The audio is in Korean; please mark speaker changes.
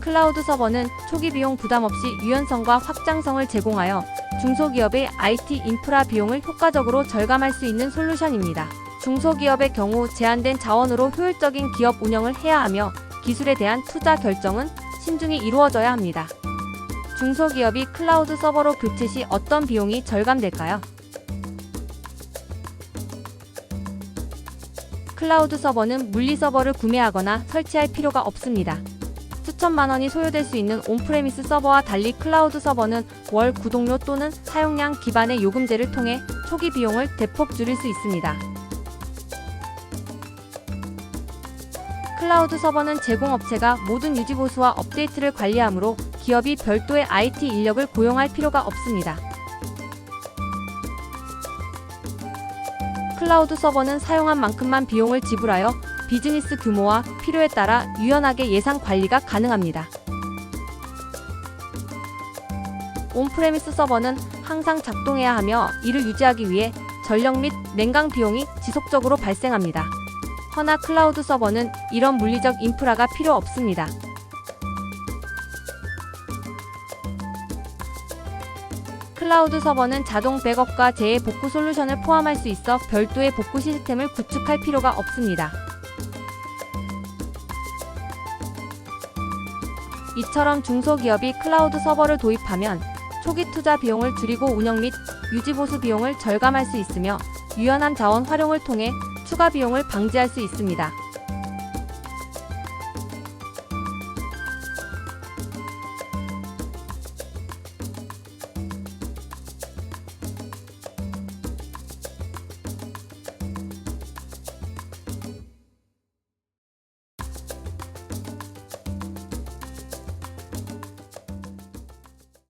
Speaker 1: 클라우드 서버는 초기 비용 부담 없이 유연성과 확장성을 제공하여 중소기업의 IT 인프라 비용을 효과적으로 절감할 수 있는 솔루션입니다. 중소기업의 경우 제한된 자원으로 효율적인 기업 운영을 해야 하며 기술에 대한 투자 결정은 신중히 이루어져야 합니다. 중소기업이 클라우드 서버로 교체 시 어떤 비용이 절감될까요? 클라우드 서버는 물리 서버를 구매하거나 설치할 필요가 없습니다. 수천만 원이 소요될 수 있는 온프레미스 서버와 달리 클라우드 서버는 월 구독료 또는 사용량 기반의 요금제를 통해 초기 비용을 대폭 줄일 수 있습니다. 클라우드 서버는 제공업체가 모든 유지 보수와 업데이트를 관리하므로 기업이 별도의 IT 인력을 고용할 필요가 없습니다. 클라우드 서버는 사용한 만큼만 비용을 지불하여 비즈니스 규모와 필요에 따라 유연하게 예산 관리가 가능합니다. 온프레미스 서버는 항상 작동해야 하며 이를 유지하기 위해 전력 및 냉각 비용이 지속적으로 발생합니다. 허나 클라우드 서버는 이런 물리적 인프라가 필요 없습니다. 클라우드 서버는 자동 백업과 재해 복구 솔루션을 포함할 수 있어 별도의 복구 시스템을 구축할 필요가 없습니다. 이처럼 중소기업이 클라우드 서버를 도입하면 초기 투자 비용을 줄이고 운영 및 유지 보수 비용을 절감할 수 있으며 유연한 자원 활용을 통해 추가 비용을 방지할 수 있습니다.